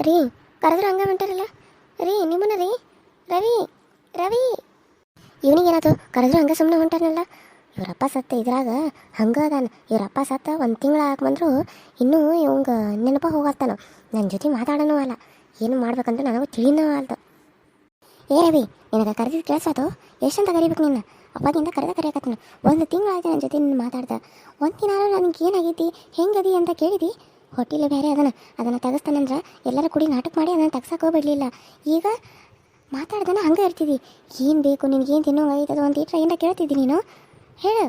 ರೀ, ಕರೆದ್ರು ಹಂಗೆ ಹೊಂಟಾರಲ್ಲ. ರೀ, ನಿಮ್ಮನ್ನ ರೀ. ರವಿ ರವಿ. ಇವನಿಗೇನಾಯ್ತು ಕರೆದ್ರು ಹಂಗೆ ಸುಮ್ಮನೆ ಹೊಂಟಾನಲ್ಲ. ಇವರಪ್ಪ ಸತ್ತ ಇದ್ರಾಗ ಹಂಗೆ ಅದಾನ. ಇವರಪ್ಪ ಸತ್ತ ಒಂದು ತಿಂಗಳ ಬಂದರೂ ಇನ್ನೂ ಇವಂಗ ನೆನಪ ಹೋಗತ್ತಾನ ನನ್ನ ಜೊತೆ ಮಾತಾಡೋನು ಅಲ್ಲ. ಏನು ಮಾಡ್ಬೇಕಂದ್ರೆ ನನಗೂ ತಿಳಿನೂ ಅಲ್ದು. ಏ ರವಿ, ನಿನಗೆ ಕರೆದಿದ್ದು ಕೇಳಿಸೋದು ಎಷ್ಟಂತ ಕರಿಬೇಕು ನಿನ್ನ? ಅಪ್ಪಗಿಂದ ಕರೆದ ಕರೆಯಕತ್ತಾನ. ಒಂದು ತಿಂಗಳಾಯ್ತು ನನ್ನ ಜೊತೆ ನಿನ್ನ ಮಾತಾಡ್ದೆ. ಒಂದು ದಿನ ನನಗೆ ಏನಾಗೈತಿ? ಹೆಂಗದಿ ಅಂತ ಕೇಳಿದಿ? ಹೊಟ್ಟಿಲೆ ಬೇರೆ ಅದನ್ನ ಅದನ್ನು ತೆಗಿಸ್ತಾನಂದ್ರೆ ಎಲ್ಲರ ಕೂಡಿ ನಾಟಕ ಮಾಡಿ ಅದನ್ನು ತೆಗ್ಸಕ್ಕೆ ಹೋಗ್ಬಿಡ್ಲಿಲ್ಲ. ಈಗ ಮಾತಾಡ್ದನ ಹಂಗೆ ಇರ್ತಿದ್ದಿ ಏನು ಬೇಕು ನಿನಗೇನು ತಿನ್ನೋ ಅದು ಒಂದು ಈಟ್ರ ಏನ ಕೇಳ್ತಿದ್ದಿ ನೀನು? ಹೇಳು.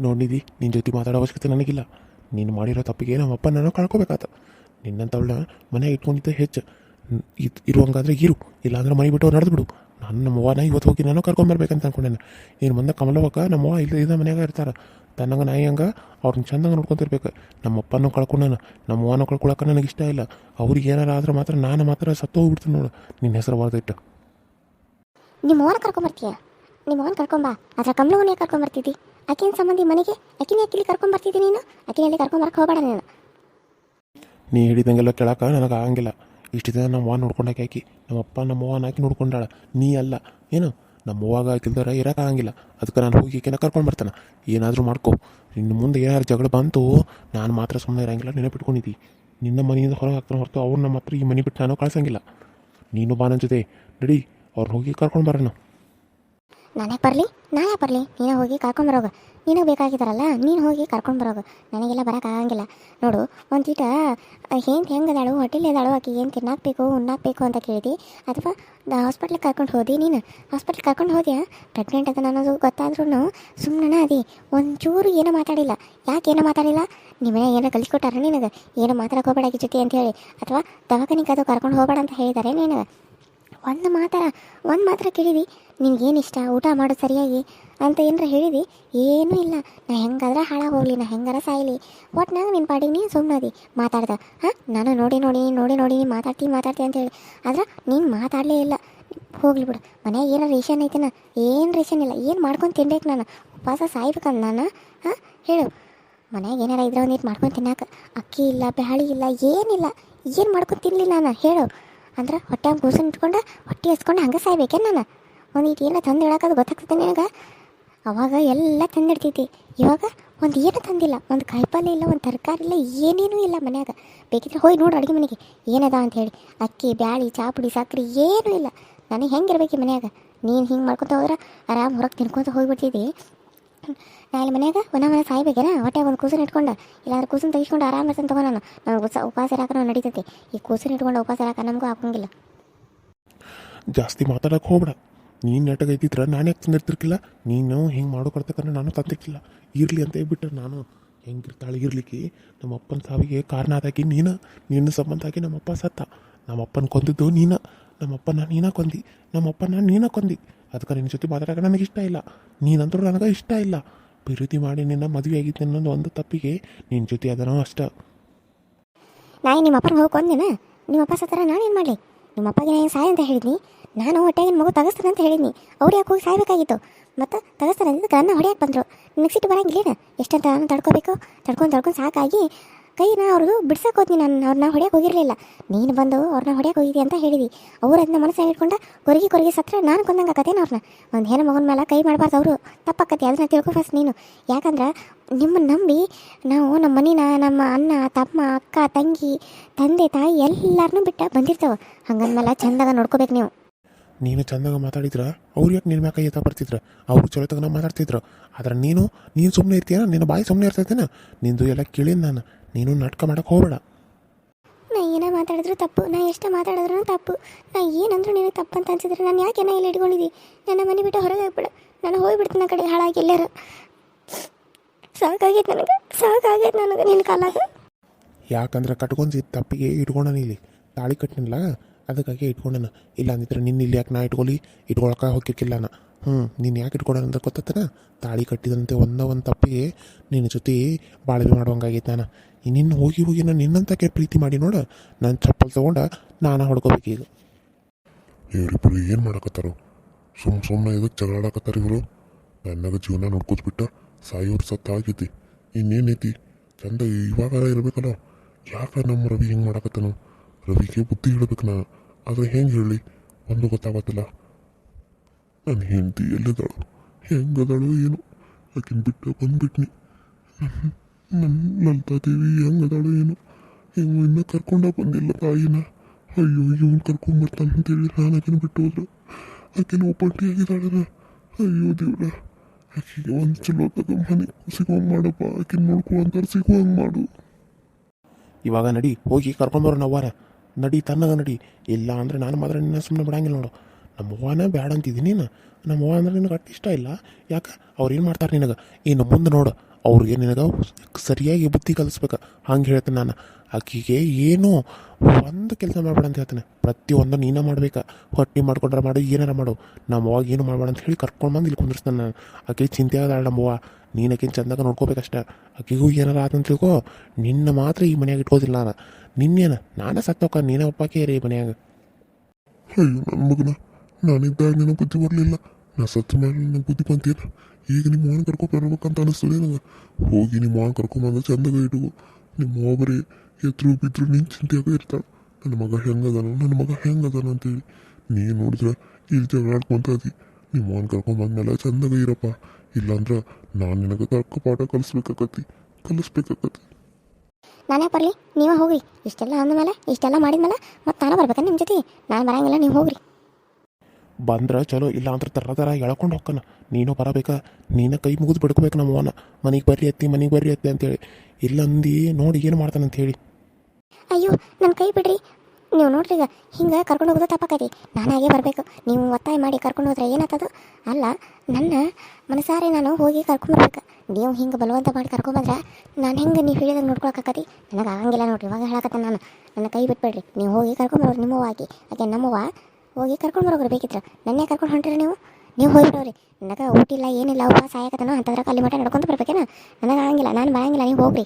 ನೋಡಿದಿ ನಿನ್ನ ಜೊತೆ ಮಾತಾಡೋ ಅವಶ್ಯಕತೆ ನನಗಿಲ್ಲ. ನೀನು ಮಾಡಿರೋ ತಪ್ಪಿಗೆ ನಮ್ಮ ಅಪ್ಪ ನಾನು ಕಳ್ಕೊಬೇಕಾತ. ನಿನ್ನಂಥವಳ ಮನೆ ಇಟ್ಕೊಂಡಿದ್ದೆ ಹೆಚ್ಚು. ಇದು ಇದ್, ಇರುವಂಗಾದ್ರೆ ಇರು. ಇಲ್ಲಾಂದ್ರೆ ಮನೆ ಬಿಟ್ಟು ನಡೆದು ಬಿಡು. ನಾನು ನಮ್ಮ ಅವ್ವನ ಇವತ್ತು ಹೋಗಿ ನಾನು ಕರ್ಕೊಂಬರ್ಬೇಕಂತ ಅನ್ಕೊಂಡೇನೆ. ನೀನು ಮುಂದೆ ಕಮಲವಕ್ಕ ನಮ್ಮ ಅವ್ವ ಇಲ್ಲ ಇದ್ದ ಮನ್ಯಾಗ ಇರ್ತಾರೆ. ತನ್ನಂಗ ನಾಯಿ ಹಂಗೆ ಅವ್ರನ್ನ ಚಂದಂಗೆ ನೋಡ್ಕೊತಿರ್ಬೇಕು. ನಮ್ಮ ಅಪ್ಪನೂ ಕಳ್ಕೊಂಡಾನ ನಮ್ಮ ಅವ್ವನೂ ಕಳ್ಕೊಳಕ್ಕೆ ನನಗೆ ಇಷ್ಟ ಇಲ್ಲ. ಅವ್ರಿಗೆ ಏನಾರ ಆದ್ರೆ ಮಾತ್ರ ನಾನು ಮಾತ್ರ ಸತ್ತು ಹೋಗ್ಬಿಡ್ತೀನಿ ನೋಡು. ನಿನ್ನ ಹೆಸರು ಬರ್ದಿಟ್ಟು. ನಿಮ್ಮ ಅವನ ಕರ್ಕೊಂಬರ್ತೀಯ? ನಿಮ್ಮ ಅವನ ಕರ್ಕೊಂಬಾ? ಅದ್ರ ಮನೆಗೆ ಕರ್ಕೊಂಬರ್ತಿದ್ದಿ? ಆಕಿನ ಸಂಬಂಧಿ ಮನೆಗೆ ಆಕಿನ ಕರ್ಕೊಂಡು ಕರ್ಕೊಂಬರ್ತಿದ್ದಿ ನೀನು? ಅಕ್ಕಿನಲ್ಲಿ ಕರ್ಕೊಂಬರಕ್ಕೆ ಹೋಗಬೇಡ ನೀನು. ನೀ ಹಿಡಿದಂಗೆಲ್ಲ ಕೇಳಕ ನನಗೆ ಆಗಂಗಿಲ್ಲ. ಇಷ್ಟು ದಿನ ನಮ್ಮ ಅವ್ವ ನೋಡ್ಕೊಂಡಾಕೆ ಆಕಿ ನಮ್ಮ ಅಪ್ಪ ನಮ್ಮ ಅವ್ವನ ಹಾಕಿ ನೋಡ್ಕೊಂಡಾಳ. ನೀ ಅಲ್ಲ. ಏನು? ನಮ್ಮ ಅವ್ವಾಗ ಇರೋಕ್ಕಾಗಂಗಿಲ್ಲ. ಅದಕ್ಕೆ ನಾನು ಹೋಗಿ ಈಕೆನ ಕರ್ಕೊಂಡು ಬರ್ತಾನೆ. ಏನಾದರೂ ಮಾಡ್ಕೊ. ನಿನ್ನ ಮುಂದೆ ಏನಾದ್ರು ಜಗಳ ಬಂತು, ನಾನು ಮಾತ್ರ ಸುಮ್ಮನೆ ಇರಂಗಿಲ್ಲ ನೆನಪಿಟ್ಕೊಂಡಿದ್ದಿ ನಿನ್ನ ಮನೆಯಿಂದ ಹೊರಗೆ ಹಾಕ್ತಾನೆ ಹೊರತು ಅವ್ರನ್ನ ಮಾತ್ರ ಈ ಮನೆ ಬಿಟ್ಟು ನಾನು ಕಳ್ಸೋಂಗಿಲ್ಲ. ನೀನು ಬಾ ನನ್ನ ಜೊತೆ. ನಡಿ ಅವ್ರನ್ನ ಹೋಗಿ ಕರ್ಕೊಂಡು ಬರೋಣ. ನಾನೇ ಬರಲಿ ನಾನೇ ಬರಲಿ? ನೀನೇ ಹೋಗಿ ಕರ್ಕೊಂಬರೋಗ ನಿನಗೆ ಬೇಕಾಗಿದ್ದಾರಲ್ಲ, ನೀನು ಹೋಗಿ ಕರ್ಕೊಂಡು ಬರೋಗ. ನನಗೆಲ್ಲ ಬರೋಕ್ಕಾಗಂಗಿಲ್ಲ ನೋಡು, ಒಂದು ಈಟ ಏನು ಹೆಂಗೆ ಅದಾಳು ಹೋಟೆಲ್ ಅದಾಳು ಆಕೆ ಏನು ತಿನ್ನಾಕಬೇಕು, ಉಣ್ಣಾಕಬೇಕು ಅಂತ ಕೇಳಿದಿ? ಅಥವಾ ಹಾಸ್ಪಿಟ್ಲಿಗೆ ಕರ್ಕೊಂಡು ಹೋದಿ ನೀನು? ಹಾಸ್ಪಿಟ್ಲಿಗೆ ಕರ್ಕೊಂಡು ಹೋದ್ಯಾ? ಪ್ರೆಗ್ನೆಂಟ್ ಅದ ಅನ್ನೋದು ಗೊತ್ತಾದ್ರೂ ಸುಮ್ಮನೆ ಅದಿ. ಒಂಚೂರು ಏನೂ ಮಾತಾಡಿಲ್ಲ. ಯಾಕೆ ಏನೂ ಮಾತಾಡಿಲ್ಲ? ನಿಮ್ಮನೆ ಏನೋ ಕಲಿಸ್ಕೊಟ್ಟಾರ ನಿನಗೆ? ಏನು ಮಾತಾಡಕ್ಕೆ ಹೋಗಬೇಡ ಜೊತೆ ಅಂತ ಹೇಳಿ. ಅಥವಾ ದವಾಖಾನಿಗೆ ಅದು ಕರ್ಕೊಂಡು ಹೋಗಬೇಡ ಅಂತ ಹೇಳಿದ್ದಾರೆ ನಿನಗೆ? ಒಂದು ಮಾತಾರ, ಒಂದು ಮಾತ್ರ ಕೇಳಿದಿ ನಿನ್ಗೇನು ಇಷ್ಟ ಊಟ ಮಾಡು ಸರಿಯಾಗಿ ಅಂತ ಏನಾರ ಹೇಳಿದಿ? ಏನೂ ಇಲ್ಲ. ನಾ ಹೆಂಗಾದ್ರೆ ಹೋಗ್ಲಿ ನಾ ಹೆಂಗಾರ ಸಾಯಲಿ? ಒಟ್ನಾಗ ನಿನ್ನ ಪಾಡಿಗೆ ನೀನು ಸುಮ್ಮನದಿ ಮಾತಾಡ್ದ. ಹಾಂ? ನಾನು ನೋಡಿ ನೋಡಿ ನೋಡಿ ನೋಡಿ ನೀನು ಮಾತಾಡ್ತೀನಿ ಮಾತಾಡ್ತಿ ಅಂತ ಹೇಳಿ. ಆದ್ರೆ ನೀನು ಮಾತಾಡಲೇ ಇಲ್ಲ. ಹೋಗ್ಲಿ ಬಿಡು. ಮನೆಯಾಗ ಏನೋ ರೇಷನ್ ಐತೆನ? ಏನು ರೇಷನ್ ಇಲ್ಲ. ಏನು ಮಾಡ್ಕೊಂಡು ತಿನ್ಬೇಕು ನಾನು? ಉಪವಾಸ ಸಾಯ್ಬೇಕಂತ ನಾನು? ಹಾಂ? ಹೇಳು. ಮನೆಯಾಗ ಏನಾರ ಇದ್ರೆ ಒಂದಿಟ್ಟು ಮಾಡ್ಕೊಂಡು ತಿನ್ನಕ್ಕೆ ಅಕ್ಕಿ ಇಲ್ಲ, ಬ್ಯಾಳಿ ಇಲ್ಲ, ಏನಿಲ್ಲ. ಏನು ಮಾಡ್ಕೊಂಡು ತಿನ್ನಲಿ ನಾನು? ಹೇಳು. ಅಂದ್ರೆ ಹೊಟ್ಟೆ ಕೂಸನ್ ಇಟ್ಕೊಂಡು ಹೊಟ್ಟೆ ಹಸ್ಕೊಂಡು ಹಂಗೆ ಸಾಯ್ಬೇಕೆ ನಾನು? ಒಂದು ಇಟ್ಟು ಎಲ್ಲ ತಂದು ಹೇಳೋಕ್ಕದು ಗೊತ್ತಾಗ್ತದೆ ನಿನಗೆ? ಅವಾಗ ಎಲ್ಲ ತಂದಿಡ್ತೈತಿ ಇವಾಗ ಒಂದು ಏನು ತಂದಿಲ್ಲ. ಒಂದು ಕಾಯಿಪಲ್ಲೆ ಇಲ್ಲ, ಒಂದು ತರಕಾರಿ ಇಲ್ಲ, ಏನೇನೂ ಇಲ್ಲ ಮನ್ಯಾಗ. ಬೇಕಿದ್ರೆ ಹೋಗಿ ನೋಡು ಅಡುಗೆ ಮನೆಗೆ. ಏನದ ಅಂತ ಹೇಳಿ. ಅಕ್ಕಿ, ಬ್ಯಾಳಿ, ಚಾಪುಡಿ, ಸಕ್ರೆ ಏನೂ ಇಲ್ಲ. ನನಗೆ ಹೆಂಗಿರ್ಬೇಕು ಮನ್ಯಾಗ? ನೀನು ಹಿಂಗೆ ಮಾಡ್ಕೊತ ಹೋದ್ರೆ ಆರಾಮ್ ಹೊರಗೆ ತಿನ್ಕೊತ ಹೋಗ್ಬಿಡ್ತಿದ್ದಿ. ನಾ ಇಲ್ಲಿ ಮನ್ಯಾಗ ಒಂದ ಮನೆ ಸಾಯ್ಬೇಕೇನ ಹೊಟ್ಟೆ ಒಂದು ಕೂಸನ್ ಇಟ್ಕೊಂಡು, ಇಲ್ಲಾಂದ್ರೆ ಕೂಸನ್ ತೆಗಿಸ್ಕೊಂಡು ಆರಾಮ ಇರ್ತಾನೆ ತಗೋ ನಾನು. ಉಪವಾಸ ನಡೀತೈತಿ. ಈ ಕೂಸನ್ ಇಟ್ಕೊಂಡು ಉಪವಾಸ ಇರಾಕ ನಮಗೂ ಹಾಕಂಗಿಲ್ಲ ಜಾಸ್ತಿ ಮಾತಾಡಕ್ಕೆ ಹೋಗ್ಬೇಡ. ನೀನು ನೆಟ್ಟಗೆ ಐತಿದ್ರ ನಾನು ಯಾಕೆ ತಂದಿರ್ತಿರ್ಕಿಲ್ಲ ನೀನು ಹಿಂಗೆ ಮಾಡೋ ಕೊಡ್ತಕ್ಕಂದ್ರೆ ನಾನು ತಂದಿರ್ಕಿಲ್ಲ. ಇರಲಿ ಅಂತ ಹೇಳ್ಬಿಟ್ಟು ನಾನು. ಹೆಂಗಿರ್ತಾಳೆ ಇರ್ಲಿಕ್ಕೆ? ನಮ್ಮ ಅಪ್ಪನ ಸಾವಿಗೆ ಕಾರಣ ಆದಾಗಿ ನೀನು, ನಿನ್ನ ಸಂಬಂಧ ಆಗಿ ನಮ್ಮಪ್ಪ ಸತ್ತ. ನಮ್ಮಪ್ಪನ ಕೊಂದಿದ್ದು ನೀನು. ನಮ್ಮಪ್ಪನ ನೀನ ಕೊಂದಿ. ನಮ್ಮಪ್ಪನ ನೀನ ಕೊಂದಿ. ಅದಕ್ಕೆ ನಿನ್ನ ಜೊತೆ ಮಾತಾಡೋಕೆ ನನಗೆ ಇಷ್ಟ ಇಲ್ಲ. ನೀನಂತರೂ ನನಗೆ ಇಷ್ಟ ಇಲ್ಲ. ಪ್ರೀತಿ ಮಾಡಿ ನಿನ್ನ ಮದುವೆ ಆಗಿದ್ದೆ ಅನ್ನೋದು ಒಂದು ತಪ್ಪಿಗೆ ನಿನ್ನ ಜೊತೆ ಅದನೋ ಅಷ್ಟ. ನಾಯಿ ಏನ್ ನಿಮ್ಮ ಅಪ್ಪನ ಹೋಗಿ ಕೊಂದೇನ? ನಿಮ್ಮ ಅಪ್ಪ ಸತ್ತರ ನಾನೇನು ಮಾಡಲಿ? ನಿಮ್ಮ ಅಪ್ಪಗೆ ನಾನು ಸಾಯ ಅಂತ ಹೇಳಿದ್ನಿ. ನಾನು ಹೊಟ್ಟೆಗಿನ ಮಗು ತಗಸ್ತಾನೆ ಅಂತ ಹೇಳಿದ್ನಿ. ಅವ್ರು ಯಾಕೆ ಹೋಗಿ ಸಾಯಬೇಕಾಗಿತ್ತು? ಮತ್ತು ತಗಸ್ತಾನೆ ಅಂತ ನನ್ನ ಹೊಡೆಯಕ್ಕೆ ಬಂದರು. ನಿನಗೆ ಸಿಟ್ಟು ಬರಂಗಿಲ್ಲ ಎಷ್ಟಂತ ನಾನು ತಡ್ಕೋಬೇಕು? ತಡ್ಕೊಂಡು ತಡ್ಕೊಂಡು ಸಾಕಾಗಿ ಕೈನ ಅವ್ರದು ಬಿಡ್ಸಕ್ಕೆ ಹೋದ್ನಿ, ನಾನು ಅವ್ರನ್ನ ಹೊಡ್ಯಕ್ಕೆ ಹೋಗಿರಲಿಲ್ಲ. ನೀನು ಬಂದು ಅವ್ರನ್ನ ಹೊಡ್ಯಕ್ಕೆ ಹೋಗಿದ್ದಿ ಅಂತ ಹೇಳಿದ್ವಿ ಅವ್ರು ಅದನ್ನ ಮನಸ್ಸಾಗಿ ಇಟ್ಕೊಂಡ ಕೊರಗಿ ಕೊರಗಿ ಸತ್ರ ನಾನು ಕೊಂದಂಗೆ ಕತೆನ ಅವ್ರನ್ನ ಒಂದು ಹೆಣ್ಣು ಮಗನ ಮೇಲೆ ಕೈ ಮಾಡಬಾರ್ದು ಅವರು. ತಪ್ಪಾಕತಿ ಅದನ್ನ ತಿಳ್ಕೊ ಫಸ್ಟ್ ನೀನು. ಯಾಕಂದ್ರೆ ನಿಮ್ಮನ್ನು ನಂಬಿ ನಾವು ನಮ್ಮ ಮನಿನ, ನಮ್ಮ ಅಣ್ಣ, ತಮ್ಮ, ಅಕ್ಕ, ತಂಗಿ, ತಂದೆ, ತಾಯಿ ಎಲ್ಲರನ್ನೂ ಬಿಟ್ಟ ಬಂದಿರ್ತಾವೆ. ಹಂಗಂದ್ಮೇಲೆ ಚಂದಾಗ ನೋಡ್ಕೋಬೇಕು ನೀವು. ನೀನು ಚಂದಾಗ ಮಾತಾಡಿದ್ರ, ಅವ್ರು ಯಾಕೆ ನಿನ್ನ ಮ್ಯಾಕ ಎತ್ತ ಬರ್ತಿದ್ರ? ಅವ್ರು ಚಲೋ ತಗನ ಮಾತಾಡ್ತಿದ್ರು. ಆದ್ರೆ ನೀನು ನೀನು ಸುಮ್ಮನೆ ಇರ್ತೀಯ? ನಿನ್ನ ಬಾಯಿ ಸುಮ್ಮನೆ ಇರ್ತೈತೇನ? ನಿಂದು ಎಲ್ಲ ಕೇಳಿನ ನಾನು. ನೀನು ನಾಟಕ ಮಾಡಕ್ಕೆ ಹೋಗಬೇಡ. ನಾ ಏನೇ ಮಾತಾಡಿದ್ರು ತಪ್ಪು ನಾ ಎಷ್ಟು ಮಾತಾಡಿದ್ರು ತಪ್ಪು. ನಾ ಏನಂದ್ರು ನೀನು ತಪ್ಪು ಅಂತ ಅನ್ಸಿದ್ರೆ ನಾನು ಯಾಕೆ ನಾ ಇಲ್ಲಿ ಇಟ್ಕೊಂಡಿದ್ದಿ ನನ್ನ ಮನೆ ಬಿಟ್ಟು ಹೊರಗೆ ಹೋಗ್ಬಿಡ. ನಾನು ಹೋಗ್ಬಿಡ್ತೀನಿ ಆ ಕಡೆ ಹಾಳಾಗಿ ಎಲ್ಲರೂ. ಸಾಕಾಗೈತೆ ನನಗೆ ಸಾಕಾಗೈತೆ ನನಗೆ ನಿನ್ನ ಕಾಲಾಗ. ಯಾಕಂದ್ರೆ ಕಟ್ಕೊಂಡಿ ತಪ್ಪಿಗೆ ಇಟ್ಕೊಂಡನ ಇಲ್ಲಿ. ತಾಳಿ ಕಟ್ಟಿನಲ್ಲ ಅದಕ್ಕಾಗಿ ಇಟ್ಕೊಂಡನ. ಇಲ್ಲ ಅಂದಿದ್ರೆ ನಿನ್ನ ಇಲ್ಲಿ ಯಾಕೆ ನಾ ಇಟ್ಕೊಳ್ಳಿ? ಇಟ್ಕೊಳಕ್ಕೆ ಹೋಗಿಕ್ಕಿಲ್ಲ ನಾ. ಹ್ಞೂ ನೀನು ಯಾಕೆ ಇಟ್ಕೊಂಡನ ಅಂತ ಗೊತ್ತತ್ತನ? ತಾಳಿ ಕಟ್ಟಿದಂತೆ ಒಂದ ಒಂದು ತಪ್ಪಿಗೆ ನಿನ್ನ ಜೊತೆ ಬಾಳ್ವೆ ಮಾಡುವಂಗಾಗೈತೆ ನಾನು. ನಿನ್ನ ಹೋಗಿ ಹೋಗಿ ನಾನು ನಿನ್ನಂತಕ್ಕೆ ಪ್ರೀತಿ ಮಾಡಿ ನೋಡ. ನಾನು ಚಪ್ಪಲ್ ತೊಗೊಂಡ ನಾನು ಹೊಡ್ಕೋಬೇಕು ಈಗ. ಇವರಿಬ್ಬರು ಏನು ಮಾಡಕತ್ತಾರೋ? ಸುಮ್ಮ ಸುಮ್ಮನೆ ಇದಕ್ಕೆ ಜಗಳಾಡಕತ್ತಾರ ಇವರು. ನನ್ನಾಗ ಜೀವನ ನೋಡ್ಕೋದ್ಬಿಟ್ಟು ಸಾಯೋರು ಸತ್ತ ಆಗೈತಿ. ಇನ್ನೇನೈತಿ? ಚಂದ ಇವಾಗ ಇರಬೇಕಲ್ಲ. ಯಾಕೆ ನಮ್ಮ ರವಿ ಹೆಂಗೆ ಮಾಡಕತ್ತಾನು? ರವಿಗೆ ಬುದ್ಧಿ ಹೇಳಬೇಕು ನಾ. ಆದರೆ ಹೆಂಗೆ ಹೇಳಿ? ಒಂದು ಗೊತ್ತಾಗತ್ತಿಲ್ಲ. ನನ್ನ ಹೆಂಡತಿ ಎಲ್ಲಿದ್ದಾಳು? ಹೆಂಗದಾಳು ಏನು? ಆಕಿನ ಬಿಟ್ಟು ಬಂದ್ಬಿಟ್ನಿ. ನನ್ನ ನನ್ನ ಲಲಿತಾದೇವಿ ಹೆಂಗದಾಳು ಏನು. ಇವ್ ಇನ್ನೂ ಕರ್ಕೊಂಡ ಬಂದಿಲ್ಲ ತಾಯಿನ. ಅಯ್ಯೋ, ಇವನು ಕರ್ಕೊಂಬರ್ತಾನೆ ಅಂತೇಳಿ ನಾನು ಆಕಿನ ಬಿಟ್ಟು ಹೋದ್ರು. ಆಕಿನ ಆಗಿದ್ದಾಳನ ಅಯ್ಯೋ ದೇವ್ರ. ಆಕೆಗೆ ಒಂದು ಚಲೋ ತಗ ಮನೆ. ಸಿಗುವಂಗೆ ಮಾಡಪ್ಪ. ಆಕೆನ ನೋಡ್ಕೊ ಅಂತಾರೆ ಸಿಗುವಂಗೆ ಮಾಡು. ಇವಾಗ ನಡಿ, ಹೋಗಿ ಕರ್ಕೊಂಬರೋ ನವ್ವಾರ ನಡಿ, ತನ್ನಗ ನಡಿ. ಇಲ್ಲ ಅಂದರೆ ನಾನು ಮಾತ್ರ ನಿನ್ನ ಸುಮ್ಮನೆ ಬಿಡಂಗಿಲ್ಲ ನೋಡು. ನಮ್ಮ ಅವ್ವನ ಬ್ಯಾಡ ಅಂತಿದ್ದೀನಿ ನಮ್ಮ ಅವ್ವ ಅಂದ್ರೆ ನಿನಗೆ ಅಷ್ಟು ಇಷ್ಟ ಇಲ್ಲ. ಯಾಕೆ? ಅವ್ರು ಏನು ಮಾಡ್ತಾರೆ ನಿನಗೆ? ಇನ್ನು ಮುಂದೆ ನೋಡು. ಅವ್ರಿಗೆ ನಿನಗೆ ಸರಿಯಾಗಿ ಬುದ್ಧಿ ಕಲಿಸ್ಬೇಕು. ಹಂಗೆ ಹೇಳ್ತೇನೆ ನಾನು. ಆಕಿಗೆ ಏನು ಒಂದು ಕೆಲಸ ಮಾಡಬೇಡ ಅಂತ ಹೇಳ್ತೀನಿ. ಪ್ರತಿಯೊಂದು ನೀನೇ ಮಾಡ್ಬೇಕು. ಹೊಟ್ಟೆ ಮಾಡ್ಕೊಂಡ್ರೆ ಮಾಡು, ಏನಾರ ಮಾಡು. ನಮ್ಮ ಅವಾಗ ಏನು ಮಾಡಬೇಡ ಅಂತ ಹೇಳಿ ಕರ್ಕೊಂಡು ಬಂದು ಇಲ್ಲಿ ಕುಂದಿರ್ಸ್ತಾನೆ ನಾನು. ಆಕೆ ಚಿಂತೆ ಆದಾಳ ನಮ್ಮವ್ವ ನೀನು ಆಕಿನ ಚಂದಾಗ ನೋಡ್ಕೋಬೇಕಷ್ಟೆ ಆಕೆಗೂ ಏನಾರ ಆತಂತ ತಿಳ್ಕೊ. ನಿನ್ನ ಮಾತ್ರ ಈ ಮನೆಯಾಗ ಇಟ್ಕೋದಿಲ್ಲ ನಾನು. ನಿನ್ನೇನ? ನಾನೇ ಸತ್ತೋಕ ನೀನೇ ಒಪ್ಪಾಕೆ ರೀ ಮನೆಯಾಗ. ಹೇ ನನ್ನ ಮಗನ. ನಾನಿದ್ದಾಗ ನನಗೆ ಬುದ್ಧಿ ಬರಲಿಲ್ಲ. ನಾ ಸತ್ತ ಮೇಲೆ ಬುದ್ಧಿ ಬಂತೀರ ಈಗ ನಿಮ್ಮ ಮಾವನ ಕರ್ಕೊ ಬರ್ಬೇಕಂತ ಅನಿಸ್ತದೆ ನನಗೆ. ಹೋಗಿ ನಿಮ್ಮ ಮಾವನ ಬಂದ ಚಂದಾಗ ಇಟ್ಟು ನಿಮ್ಮ ಎತ್ತರು ಎದ್ರು ಬಿದ್ರು ನಿನ್ನ ಚಿಂತೆಯಾಗ ಇರ್ತಾಳೆ. ನನ್ನ ಮಗ ಹೆಂಗದಾನ, ನನ್ನ ಮಗ ಹೆಂಗದಾನ ಅಂತೇಳಿ. ನೀ ನೋಡಿದ್ರೆ ಇಲ್ಲಿ ಜಗಳಾಡ್ಕೊಂತ ಅದಿ ನಿಮ್ಮ ಮಾವನ ಕರ್ಕೊಂಬಂದ್ಮೇಲೆ ಚಂದಗ ಇರಪ್ಪ. ಇಲ್ಲಾಂದ್ರೆ ನಾನು ನಿನಗೆ ತಕ್ಕ ಪಾಠ ಕಲಿಸ್ಬೇಕಾಕತಿ ಕಲಿಸ್ಬೇಕಾಕತಿ ನಾನೇ ಬರಲಿ, ನೀವೇ ಹೋಗ್ರಿ. ಇಷ್ಟೆಲ್ಲ ಅಂದಮೇಲೆ, ಇಷ್ಟೆಲ್ಲ ಮಾಡಿದ್ಮೇಲೆ ಮತ್ತೆ ನಾನು ಬರ್ಬೇಕಂತ ನಿಮ್ಮ ಜೊತೆ? ನಾನು ಬರಂಗಿಲ್ಲ, ನೀವು ಹೋಗ್ರಿ. ಬಂದ್ರೆ ಚಲೋ, ಇಲ್ಲ ಅಂದ್ರೆ ತರ ತರ ಎಳ್ಕೊಂಡು ಹೋಗ್ಕನ. ನೀನು ಬರಬೇಕಾ, ನೀನು ಕೈ ಮುಗಿದು ಬಿಡ್ಕೋಬೇಕು ನಮ್ಮವನ ಮನೆಗೆ ಬರ್ರಿ ಎತ್ತಿ ಮನೆಗೆ ಬರ್ರಿ ಎತ್ತಿ ಅಂತೇಳಿ. ಇಲ್ಲ ಅಂದು ನೋಡಿ ಏನು ಮಾಡ್ತಾನೆ ಅಂತ ಹೇಳಿ. ಅಯ್ಯೋ ನನ್ನ ಕೈ ಬಿಡ್ರಿ. ನೀವು ನೋಡ್ರಿ ಈಗ, ಹಿಂಗೆ ಕರ್ಕೊಂಡು ಹೋಗೋದು ತಪ್ಪಾಕೈತಿ. ನಾನಾಗೆ ಬರಬೇಕು. ನೀವು ಒತ್ತಾಯ ಮಾಡಿ ಕರ್ಕೊಂಡು ಹೋದ್ರೆ ಏನಾಗ್ತದು ಅಲ್ಲ, ನನ್ನ ಮನಸಾರೆ ನಾನು ಹೋಗಿ ಕರ್ಕೊಂಬರ್ಬೇಕು ನೀವು ಹಿಂಗೆ ಬಲವಂತ ಮಾಡಿ ಕರ್ಕೊಂಬಂದ್ರೆ ನಾನು ಹೆಂಗೆ ನೀವು ಹೇಳಿದಾಗ ನೋಡ್ಕೊಳಕ್ಕಾಕತಿ? ನನಗೆ ಆಗಂಗಿಲ್ಲ ನೋಡ್ರಿ, ಇವಾಗ ಹೇಳಕತ್ತ ನಾನು. ನನ್ನ ಕೈ ಬಿಟ್ಬೇಡ್ರಿ. ನೀವು ಹೋಗಿ ಕರ್ಕೊಂಬರೋರು ನಿಮ್ಮವ್ವ ಆಕಿ ಆಕೆ ನಮ್ಮವ್ವ ಹೋಗಿ ಕರ್ಕೊಂಡು ಬರೋಗ್ರಿ ಬೇಕಿತ್ತು ನನ್ನೇ ಕರ್ಕೊಂಡು ಹೊಂಟ್ರಿ ನೀವು? ನೀವು ಹೋಗ್ಬಿಡೋರಿ. ನನಗೆ ಊಟಿಲ್ಲ ಏನಿಲ್ಲ ಉಪವಾಸ ಆಯಕತನ ಅಂತಂದ್ರೆ ಅಲ್ಲಿ ಮಟ್ಟ ನಡ್ಕೊಂತ ಬರ್ಬೇಕೇನ? ನನಗೆ ಆಗಂಗಿಲ್ಲ ನಾನು ಬರಂಗಿಲ್ಲ ನೀವು ಹೋಗ್ರಿ.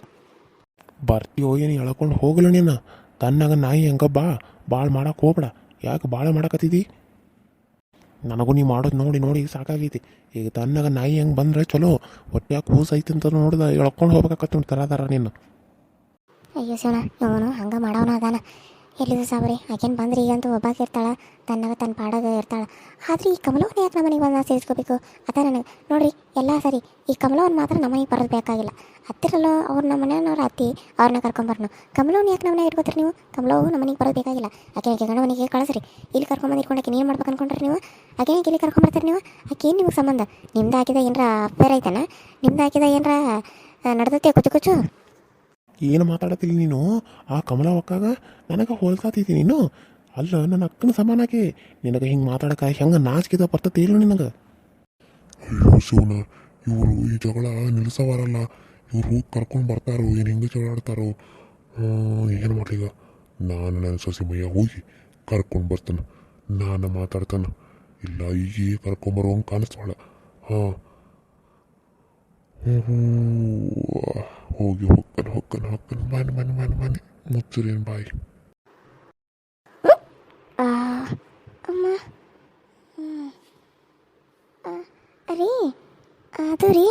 ಬರ್ತೀವೋ ಏನು ಎಳ್ಕೊಂಡು ಹೋಗಲ್ಲ ನೀನು. ತನ್ನಾಗ ನಾಯಿ ಹೆಂಗ ಬಾ ಭಾಳ ಮಾಡಕ್ಕೆ ಹೋಗ್ಬೇಡ. ಯಾಕೆ ಭಾಳ ಮಾಡಕತ್ತಿದಿ? ನನಗೂ ನೀ ಮಾಡೋದು ನೋಡಿ ನೋಡಿ ಸಾಕಾಗೈತಿ. ಈಗ ತನ್ನಾಗ ನಾಯಿ ಹೆಂಗೆ ಬಂದ್ರೆ ಚಲೋ. ಹೊಟ್ಟೆ ಕೂಸು ಐತಿ ಅಂತ ನೋಡಿದ ಎಳ್ಕೊಂಡು ಹೋಗ್ಬೇಕಾಗತ್ತೆ ನೋಡಿ ತರ ತರ ನೀನು. ಅಯ್ಯೋ ಶಿವನ ಇವನು ಹಂಗೆ ಮಾಡೋನ ಅದಾನ. ಎಲ್ಲಿದು ಸಾಬ್ರಿ ಆಕೇನು ಬಂದ್ರಿ? ಈಗಂತೂ ಒಬ್ಬಾಕೆ ಇರ್ತಾಳೆ, ತನ್ನಾಗ ತನ್ನ ಪಾಡಾಗ ಇರ್ತಾಳೆ. ಆದ್ರೆ ಈ ಕಮಲವನ್ನ ಯಾಕೆ ನಮ್ಮನೆಗೆ ಬಂದು ಸೇರಿಸ್ಕೋಬೇಕು ಅದ ನನಗೆ. ನೋಡ್ರಿ, ಎಲ್ಲ ಸರಿ. ಈ ಕಮಲವನ್ನ ಮಾತ್ರ ನಮ್ಮನೆಗೆ ಬರೋದು ಬೇಕಾಗಿಲ್ಲ. ಹತ್ತಿರಲ್ಲೋ ಅವ್ರು ನಮ್ಮ ಮನೆಯವ್ರ ಅತ್ತಿ ಅವ್ರನ್ನ ಕರ್ಕೊಂಬರ್ನು ಕಮಲವನ್ನ ಯಾಕೆ ನಮ್ಮನೆ ಇಟ್ಕೋತೀರಿ ನೀವು? ಕಮಲವು ನಮ್ಮನೆಗೆ ಬರೋದು ಬೇಕಾಗಿಲ್ಲ. ಆಕೆ ಗಣವನಿಗೆ ಕಳಿಸ್ರಿ. ಇಲ್ಲಿ ಕರ್ಕೊಂಬಂದು ಇಟ್ಕೊಂಡು ಆಕೆ ಏನು ಮಾಡ್ಬೇಕು ಅನ್ಕೊಂಡ್ರಿ ನೀವು? ಆಕೆ ಇಲ್ಲಿ ಕರ್ಕೊಂಬರ್ತೀರಿ ನೀವು? ಆಕೆ ಏನು ನಿಮಗೆ ಸಂಬಂಧ? ನಿಮ್ದು ಹಾಕಿದ ಏನರ ಅಫೇರ್ ಐತನ? ನಿಮ್ದು ಹಾಕಿದ ಏನರ ನಡೆದತ್ತೆ ಕುಚು ಕುಚು ಏನು ಮಾತಾಡತ್ತಿಲ್ಲ ನೀನು? ಆ ಕಮಲ ಒಕ್ಕಾಗ ನನಗೆ ಹೋಲ್ಸಾತಿದ್ದಿ ನೀನು ಅಲ್ಲ, ನನ್ನ ಅಕ್ಕನ ಸಮಾನಾಕಿ ನಿನಗೆ ಹಿಂಗೆ ಮಾತಾಡಕ ಹೆಂಗೆ ನಾಚಿಕಿದ ಬರ್ತತಿ ಇಲ್ಲ ನಿನಗೆ. ಅಯ್ಯೋ ಶಿವನ ಇವರು ಈ ಜಗಳ ನಿಲ್ಲಿಸವಾರಲ್ಲ ಇವ್ರು ಹೋಗಿ ಕರ್ಕೊಂಡು ಬರ್ತಾರೋ, ಏನು ಹಿಂಗೆ ಜಗಳ ಆಡ್ತಾರೋ? ಏನು ಮಾಡ್ಲೀಗ? ನಾನು ನನ್ನ ಸೊಸೆ ಮಯ್ಯ ಹೋಗಿ ಕರ್ಕೊಂಡು ಬರ್ತಾನೆ. ನಾನು ಮಾತಾಡ್ತಾನೆ. ಇಲ್ಲ ಈಗ ಕರ್ಕೊಂಬರುವಂಗೆ ಕಾಣಿಸ್ತಾಳ. ಹಾಂ. ಹ್ಞೂ ಹೋಗಿ ಹೊಕ್ಕನ್ ಹೊಕ್ಕನ್ ಹೊಕ್ಕನ್ ಮನೆ ಮನೆ ಮನೆ ಮನೆ ಮುಚ್ಚರೇನು ಬಾಯಿ. ರೀ, ಅದು ರೀ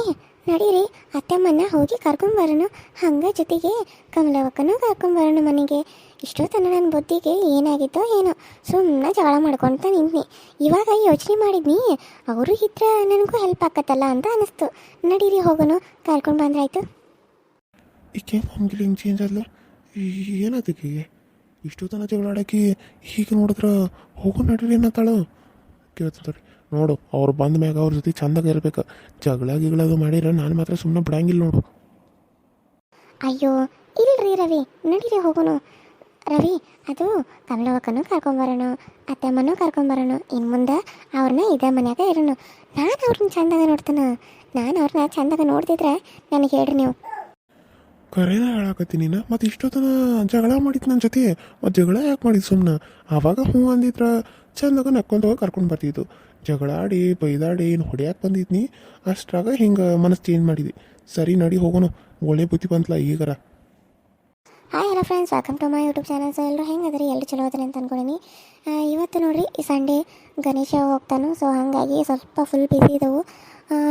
ನಡೀರಿ ಅತ್ತಮ್ಮನ್ನ ಹೋಗಿ ಕರ್ಕೊಂಬರೋಣ ಹಂಗೆ ಜೊತೆಗೆ ಕಮಲವಕ್ಕನೂ ಕರ್ಕೊಂಬರೋಣ ಮನೆಗೆ. ಇಷ್ಟೊತ್ತನ ನನ್ನ ಬುದ್ಧಿಗೆ ಏನಾಗಿತ್ತೋ ಏನೋ. ಸುಮ್ಮನೆ ಜಗಳ ಮಾಡ್ಕೊಂತ ನಿಂತ್ನಿ. ಇವಾಗ ಯೋಚನೆ ಮಾಡಿದ್ನಿ, ಅವರು ಇದ್ರೆ ನನಗೂ ಹೆಲ್ಪ್ ಆಕತ್ತಲ್ಲ ಅಂತ ಅನಿಸ್ತು. ನಡೀರಿ, ಹೋಗೋಣ. ಕರ್ಕೊಂಡು ಬಂದ್ರಾಯ್ತು. ಈಕೆ ಹಿಂಗೆ ಚೇಂಜ್ ಆದ್ಲು? ಏನಾದಕ್ಕೆ ಇಷ್ಟು ತನ ಜಗಳಾಡಕ್ಕೆ ಹೀಗೆ ನೋಡಿದ್ರೆ ಹೋಗೋ ನಡೀರಿ ಏನತ್ತಾಳು ಕೇಳ್ತಾರೆ ನೋಡು, ಅವ್ರು ಬಂದ ಮ್ಯಾಗ ಅವ್ರ ಜೊತೆ ಚಂದಾಗ ಇರ್ಬೇಕು. ಜಗಳ ಗಿಗಳದು ಮಾಡಿರ ನಾನು ಮಾತ್ರ ಸುಮ್ಮನೆ ಬಿಡಂಗಿಲ್ಲ ನೋಡು. ಅಯ್ಯೋ, ಇಲ್ರಿ ರವಿ, ನಡೀರಿ ಹೋಗೋಣ ರವಿ, ಅದು ಕಮಲವಕ್ಕನು ಕರ್ಕೊಂಬರೋಣ ಅತ್ತಮ್ಮನೂ ಕರ್ಕೊಂಬರೋಣ ಇನ್ನು ಮುಂದೆ ಅವ್ರನ್ನ ಇದೇ ಮನ್ಯಾಗ ಇರೋಣ ನಾನು ಅವ್ರನ್ನ ಚಂದಾಗ ನೋಡ್ತಾನ. ನಾನು ಅವ್ರನ್ನ ಚಂದಾಗ ನೋಡ್ತಿದ್ರೆ ನನಗೆ ಹೇಳ್ರಿ ನೀವು. ಕರೆನ ಹೇಳಾಕತ್ತೀನಿ ನಾ ಮತ್ತು ಇಷ್ಟೊತ್ತನ ಜಗಳ ಮಾಡಿತ್ತು ನನ್ನ ಜೊತೆ ಮತ್ತು ಜಗಳ ಯಾಕೆ ಮಾಡಿದ್ದು ಸುಮ್ಮನೆ ಆವಾಗ ಹ್ಞೂ ಅಂದಿದ್ರ ಚಂದಾಗ ನಕ್ಕೊಂತ ಹೋಗಿ ಕರ್ಕೊಂಡು ಬರ್ತಿದ್ದು ಜಗಳ ಆಡಿ ಬೈದಾಡಿ ಏನು ಹೊಡ್ಯಾಕೆ ಬಂದಿದ್ನಿ? ಅಷ್ಟ್ರಾಗ ಹಿಂಗೆ ಮನಸ್ಸು ಚೇಂಜ್ ಮಾಡಿದ್ವಿ ಸರಿ ನಡಿ ಹೋಗೋಣ ಒಳ್ಳೆ ಬುದ್ಧಿ ಬಂತಲ್ಲ ಈಗರ. Hi hello friends welcome to my YouTube channels ಎಲ್ಲರೂ ಹೆಂಗದ್ರಿ? ಎಲ್ಲರೂ ಚಲೋ ಅದ್ರಿ ಅಂತ ಅನ್ಕೊಂಡಿನಿ. ಆ, ಇವತ್ತು ನೋಡಿರಿ ಈ ಸಂಡೇ ಗಣೇಶ ಹೋಗ್ತಾನು. ಸೊ ಹಾಗಾಗಿ ಸ್ವಲ್ಪ ಫುಲ್ ಬಿಸಿ ಇದ್ದವು.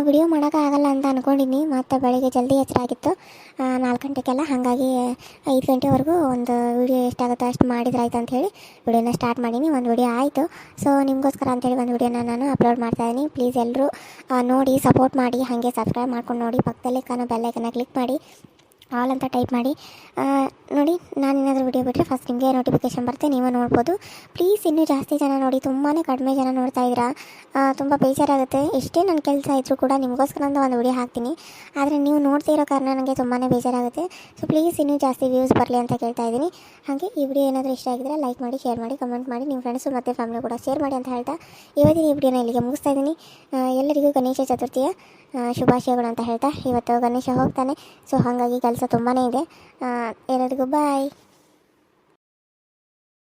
ವಿಡಿಯೋ ಮಾಡೋಕ್ಕಾಗಲ್ಲ ಅಂತ ಅಂದ್ಕೊಂಡಿನಿ ಮತ್ತು ಬೆಳಿಗ್ಗೆ ಜಲ್ದಿ ಎಚ್ಚರ ಆಗಿತ್ತು. ನಾಲ್ಕು ಗಂಟೆಗೆಲ್ಲ ಹಾಗಾಗಿ ಐದು ಗಂಟೆವರೆಗೂ ಒಂದು ವಿಡಿಯೋ ಎಷ್ಟಾಗುತ್ತೋ ಅಷ್ಟು ಮಾಡಿದ್ರೆ ಆಯ್ತು ಅಂತ ಹೇಳಿ ವಿಡಿಯೋನ ಸ್ಟಾರ್ಟ್ ಮಾಡೀನಿ. ಒಂದು ವಿಡಿಯೋ ಆಯಿತು. ಸೊ ನಿಮಗೋಸ್ಕರ ಅಂತೇಳಿ ಒಂದು ವಿಡಿಯೋನ ನಾನು ಅಪ್ಲೋಡ್ ಮಾಡ್ತಾಯಿದ್ದೀನಿ ಪ್ಲೀಸ್ ಎಲ್ಲರೂ ನೋಡಿ ಸಪೋರ್ಟ್ ಮಾಡಿ, ಹಾಗೆ ಸಬ್ಸ್ಕ್ರೈಬ್ ಮಾಡ್ಕೊಂಡು ನೋಡಿ. ಪಕ್ಕದಲ್ಲಿ ಕಾಣೋ ಬೆಲ್ಲೈಕನ್ನ ಕ್ಲಿಕ್ ಮಾಡಿ. ಆಲ್ ಅಂತ ಟೈಪ್ ಮಾಡಿ. ನೋಡಿ, ನಾನು ಏನಾದರೂ ವಿಡಿಯೋ ಬಿಟ್ಟರೆ ಫಸ್ಟ್ ನಿಮಗೆ ನೋಟಿಫಿಕೇಶನ್ ಬರುತ್ತೆ, ನೀವು ನೋಡ್ಬೋದು. ಪ್ಲೀಸ್ ಇನ್ನೂ ಜಾಸ್ತಿ ಜನ ನೋಡಿ ತುಂಬಾ ಕಡಿಮೆ ಜನ ನೋಡ್ತಾ ಇದ್ದೀರಾ? ತುಂಬ ಬೇಜಾರಾಗುತ್ತೆ. ಎಷ್ಟೇ ನನ್ನ ಕೆಲಸ ಇದ್ದರೂ ಕೂಡ ನಿಮಗೋಸ್ಕರ ಒಂದು ವಿಡಿಯೋ ಹಾಕ್ತೀನಿ. ಆದರೆ ನೀವು ನೋಡ್ತಿರೋ ಕಾರಣ ನನಗೆ ತುಂಬಾ ಬೇಜಾರಾಗುತ್ತೆ. ಸೊ ಪ್ಲೀಸ್ ಇನ್ನೂ ಜಾಸ್ತಿ ವ್ಯೂಸ್ ಬರಲಿ ಅಂತ ಕೇಳ್ತಾ ಇದ್ದೀನಿ. ಹಾಗೆ ಈ ವಿಡಿಯೋ ಏನಾದರೂ ಇಷ್ಟ ಆಗಿದ್ರೆ ಲೈಕ್ ಮಾಡಿ ಶೇರ್ ಮಾಡಿ ಕಮೆಂಟ್ ಮಾಡಿ ನಿಮ್ಮ ಫ್ರೆಂಡ್ಸು ಮತ್ತು ಫ್ಯಾಮಿಲಿ ಕೂಡ ಶೇರ್ ಮಾಡಿ ಅಂತ ಹೇಳ್ತಾ ಇವತ್ತಿನ ಈ ವಿಡಿಯೋನ ಇಲ್ಲಿಗೆ ಮುಗಿಸ್ತಾ ಇದ್ದೀನಿ. ಎಲ್ಲರಿಗೂ ಗಣೇಶ ಚತುರ್ಥಿಯ ಶುಭಾಶಯಗಳು ಅಂತ ಹೇಳ್ತಾ ಇವತ್ತು ಗಣೇಶ ಹೋಗ್ತಾನೆ. ಸೊ ಹಾಗಾಗಿ ಕೆಲಸ ತುಂಬಾ ಇದೆ. ಎಲ್ಲರಿಗೂ ಬಾಯ್